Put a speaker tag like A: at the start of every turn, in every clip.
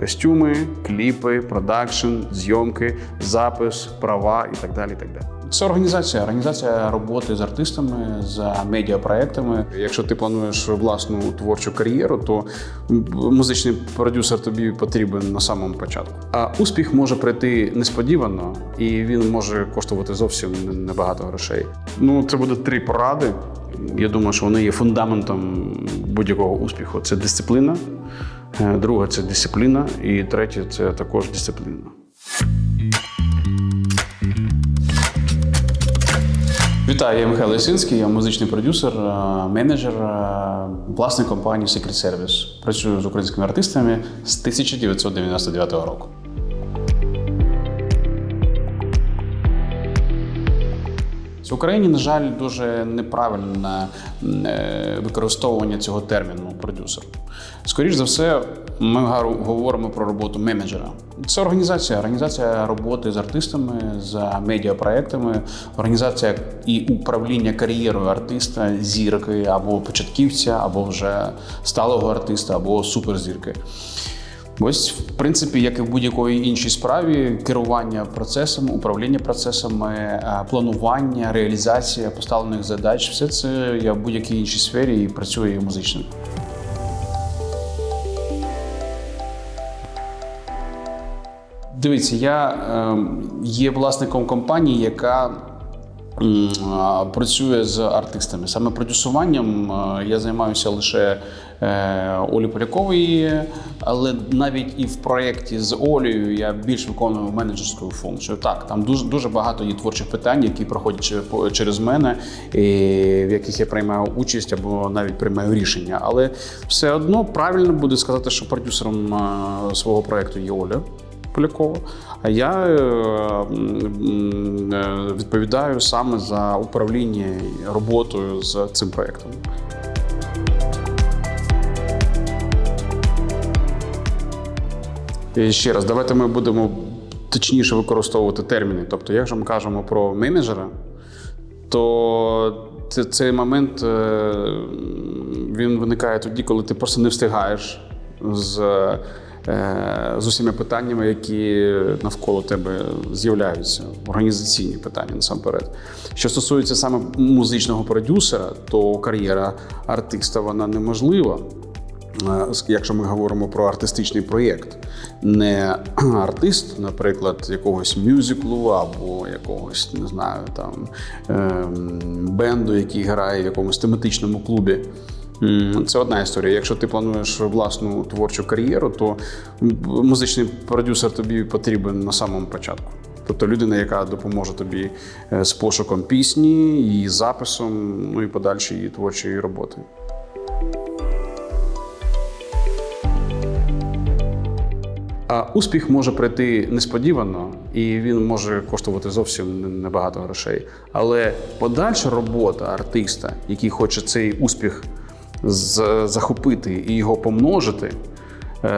A: Костюми, кліпи, продакшн, зйомки, запис, права і так далі. І так далі. Це організація, організація роботи з артистами, з медіапроектами. Якщо ти плануєш власну творчу кар'єру, то музичний продюсер тобі потрібен на самому початку. А успіх може прийти несподівано, і він може коштувати зовсім небагато грошей. Ну, це буде три поради. Я думаю, що вони є фундаментом будь-якого успіху. Це дисципліна, друга це дисципліна, і третє це також дисципліна. Вітаю, я Михайло Ясинський, я музичний продюсер, е, менеджер, е, власник компанії Secret Service. Працюю з українськими артистами з 1999 року. В Україні, на жаль, дуже неправильне е, використовування цього терміну продюсер. Скоріше за все, ми говоримо про роботу менеджера. Це організація, організація роботи з артистами, з медіапроектами, організація і управління кар'єрою артиста, зірки або початківця, або вже сталого артиста, або суперзірки. Ось, в принципі, як і в будь-якої іншій справі, керування процесом, управління процесами, е, планування, реалізація поставлених задач все це я в будь-якій іншій сфері і працюю і музичним. Дивіться, я е, є власником компанії, яка працює з артистами. Саме продюсуванням е, я займаюся лише Олі Полякової, але навіть і в проєкті з Олею я більш виконую менеджерську функцію. Так, там дуже дуже багато є творчих питань, які проходять через мене, і в яких я приймаю участь або навіть приймаю рішення. Але все одно правильно буде сказати, що продюсером е, свого проєкту є Оля. Полякова. А я е, е, відповідаю саме за управління роботою з цим проєктом. І ще раз, давайте ми будемо точніше використовувати терміни. Тобто, якщо ми кажемо про менеджера, то це, цей момент е, він виникає тоді, коли ти просто не встигаєш з, е, з усіма питаннями, які навколо тебе з'являються, організаційні питання насамперед. Що стосується саме музичного продюсера, то кар'єра артиста вона неможлива. Е, Якщо ми говоримо про артистичний проєкт, не артист, наприклад, якогось мюзиклу або якогось, не знаю, там ем, бенду, який грає в якомусь тематичному клубі. Це одна історія. Якщо ти плануєш власну творчу кар'єру, то музичний продюсер тобі потрібен на самому початку. Тобто людина, яка допоможе тобі е, з пошуком пісні, її записом, ну і подальшої її творчої роботи. А успіх може прийти несподівано, і він може коштувати зовсім небагато грошей. Але подальша робота артиста, який хоче цей успіх захопити і його помножити,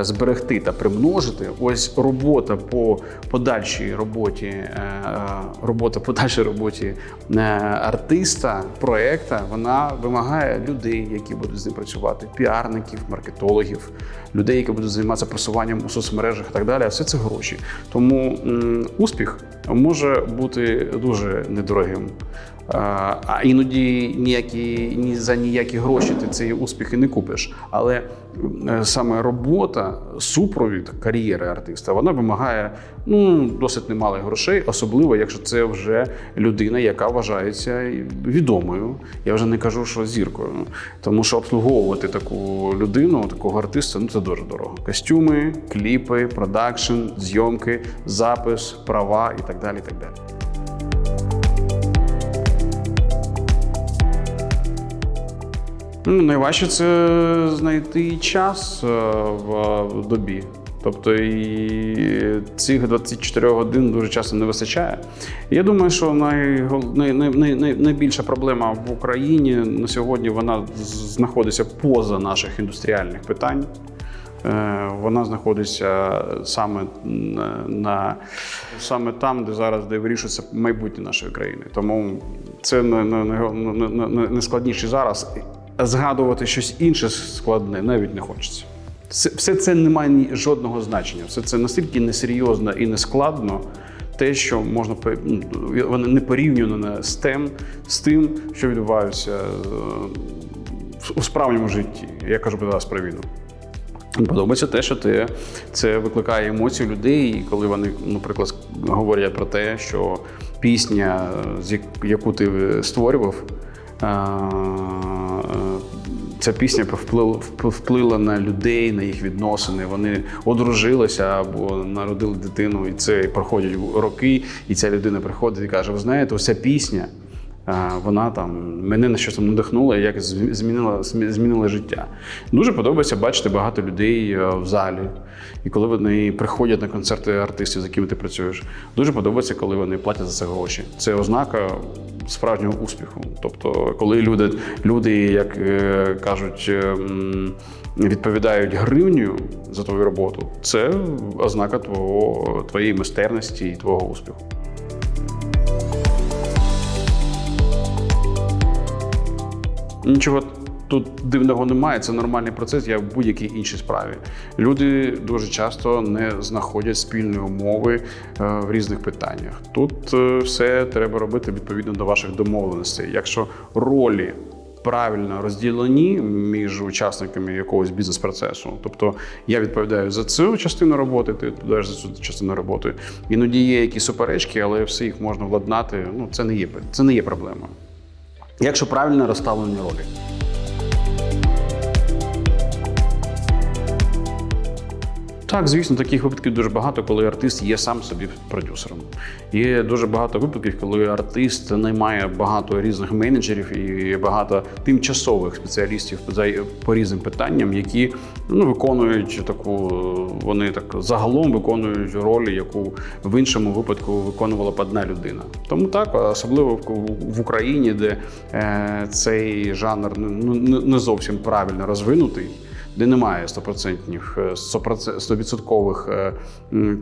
A: зберегти та примножити, ось робота по подальшій роботі, е, е, робота по подальшій роботі е, артиста, проекта, вона вимагає людей, які будуть з ним працювати, піарників, маркетологів, людей, які будуть займатися просуванням у соцмережах і так далі. Все це гроші. Тому успіх може бути дуже недорогим. А іноді ніякі ні за ніякі гроші ти цей успіх і не купиш. Але е, саме робота, супровід кар'єри артиста, вона вимагає ну досить немалих грошей, особливо якщо це вже людина, яка вважається відомою. Я вже не кажу, що зіркою, тому що обслуговувати таку людину, такого артиста, ну це дуже дорого. Костюми, кліпи, продакшн, зйомки, запис, права і так далі. І так далі. Ну, найважче це знайти час е, в в добі. Тобто і цих 24 годин дуже часто не вистачає. Я думаю, що най, най, най, най, найбільша проблема в Україні на сьогодні вона знаходиться поза наших індустріальних питань. Е, Вона знаходиться саме на, саме там, де зараз де вирішується майбутнє нашої країни. Тому це не, не, не, не, не, зараз. Згадувати щось інше складне навіть не хочеться. Все це не має жодного значення. Все це настільки несерйозно і нескладно, те, що можна ну, воно не порівняно з тим, з тим, що відбувається е, у справжньому житті. Я кажу зараз про війну. Подобається те, що ти це викликає емоції людей, і коли вони, наприклад, говорять про те, що пісня, яку ти створював, а, ця пісня вплила, на людей, на їх відносини. Вони одружилися або народили дитину, і це проходять роки, і ця людина приходить і каже: Ви знаєте, ось ця пісня. Вона там мене на щось там надихнула, як змінила, змінила життя. Дуже подобається бачити багато людей е, в залі. І коли вони приходять на концерти артистів, з якими ти працюєш, дуже подобається, коли вони платять за це гроші. Це ознака справжнього успіху. Тобто, коли люди, люди як е, кажуть, е, відповідають гривню за твою роботу, це ознака твого, твоєї майстерності і твого успіху. Нічого тут дивного немає, це нормальний процес, як в будь-якій іншій справі. Люди дуже часто не знаходять спільної мови е, в різних питаннях. Тут е, все треба робити відповідно до ваших домовленостей. Якщо ролі правильно розділені між учасниками якогось бізнес-процесу, тобто я відповідаю за цю частину роботи, ти відповідаєш за цю частину роботи. Іноді є якісь суперечки, але все їх можна владнати. Ну це не є це не є проблема. Якщо правильно розставлені ролі. Так, звісно, таких випадків дуже багато, коли артист є сам собі продюсером. Є дуже багато випадків, коли артист наймає багато різних менеджерів і багато тимчасових спеціалістів по різним питанням, які ну, виконують таку, вони так загалом виконують роль, яку в іншому випадку виконувала б одна людина. Тому так, особливо в- Україні, де е, цей жанр не зовсім правильно розвинутий де немає 100%, е, 100% е,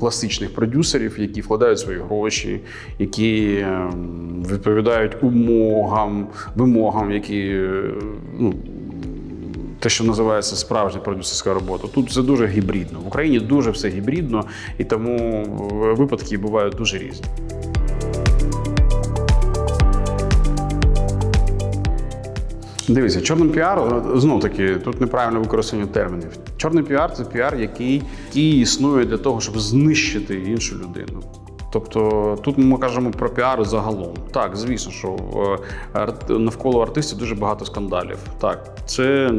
A: класичних продюсерів, які вкладають свої гроші, які е, відповідають умовам, вимогам, які е, ну, те, що називається справжня продюсерська робота. Тут все дуже гібридно. В Україні дуже все гібридно, і тому е, випадки бувають дуже різні. Дивіться, чорний піар знов таки тут неправильне використання термінів. Чорний піар це піар, який, який існує для того, щоб знищити іншу людину. Тобто тут ми кажемо про піар загалом. Так, звісно, що е, навколо артистів дуже багато скандалів. Так, це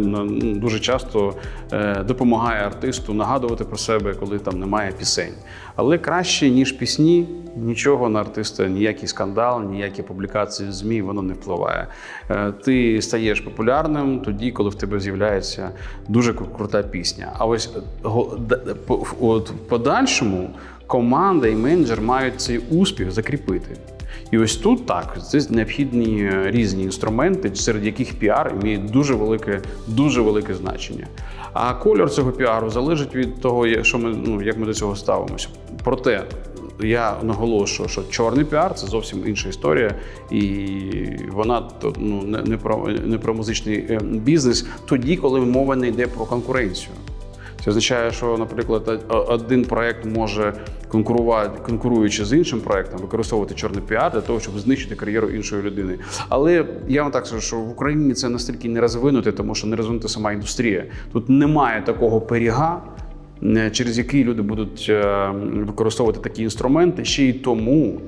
A: дуже часто е, допомагає артисту нагадувати про себе, коли там немає пісень. Але краще, ніж пісні, нічого на артиста, ніякий скандал, ніякі публікації в ЗМІ, воно не впливає. Е, Ти стаєш популярним тоді, коли в тебе з'являється дуже крута пісня. А ось от в подальшому команда і менеджер мають цей успіх закріпити. І ось тут так, це необхідні е, різні інструменти, серед яких піар має дуже велике, дуже велике значення. А кольор цього піару залежить від того, що ми, ну, як ми до цього ставимося. Проте я наголошую, що чорний піар це зовсім інша історія, і вона ну, не, про, не про музичний е, бізнес тоді, коли мова не йде про конкуренцію. Це означає, що, наприклад, один проект може конкуруючи з іншим проектом, використовувати чорний піар для того, щоб знищити кар'єру іншої людини. Але я вам так скажу, що в Україні це настільки не розвинуте, тому що не розвинута сама індустрія. Тут немає такого пиріга, е, через який люди будуть е, використовувати такі інструменти ще й тому,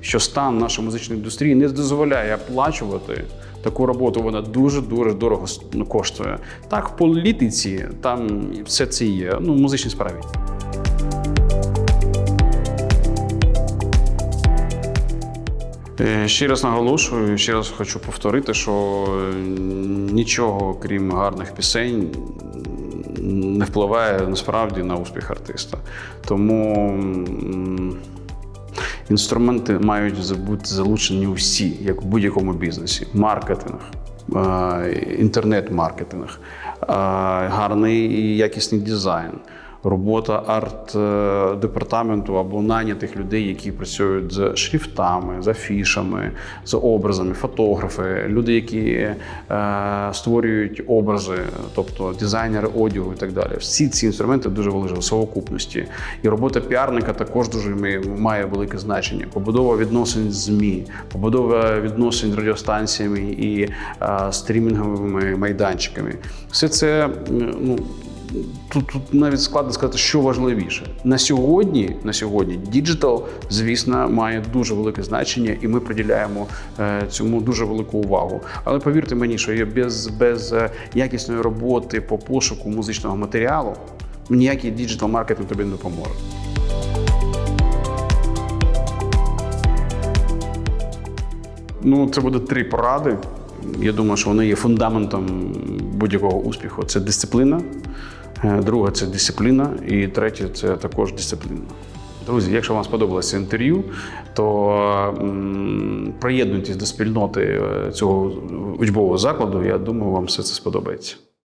A: що стан нашої музичної індустрії не дозволяє оплачувати таку роботу. Вона дуже дуже дорого ну, коштує. Так, в політиці там все це є. Ну, в музичній справі. Ще раз наголошую, ще раз хочу повторити, що е, нічого крім гарних пісень не впливає насправді на успіх артиста. Тому інструменти мають бути залучені усі, як в будь-якому бізнесі. Маркетинг, е, інтернет-маркетинг, е, гарний і якісний дизайн. Робота арт-департаменту або найнятих людей, які працюють з шрифтами, з афішами, з образами, фотографи, люди, які е, створюють образи, тобто дизайнери одягу і так далі. Всі ці інструменти дуже важливі совокупності. І робота піарника також дуже має- велике значення. Побудова відносин з ЗМІ, побудова відносин з радіостанціями і е, стрімінговими майданчиками. Все це ну. Тут, тут навіть складно сказати, що важливіше на сьогодні. На сьогодні діджитал, звісно, має дуже велике значення, і ми приділяємо е, цьому дуже велику увагу. Але повірте мені, що без, без е, якісної роботи по пошуку музичного матеріалу ніякий діджитал маркетинг тобі не допоможе. Ну, це буде три поради. Я думаю, що вони є фундаментом будь-якого успіху. Це дисципліна, друга це дисципліна, і третє це також дисципліна. Друзі, якщо вам сподобалося інтерв'ю, то приєднуйтесь до спільноти е, цього учбового закладу. Я думаю, вам все це сподобається.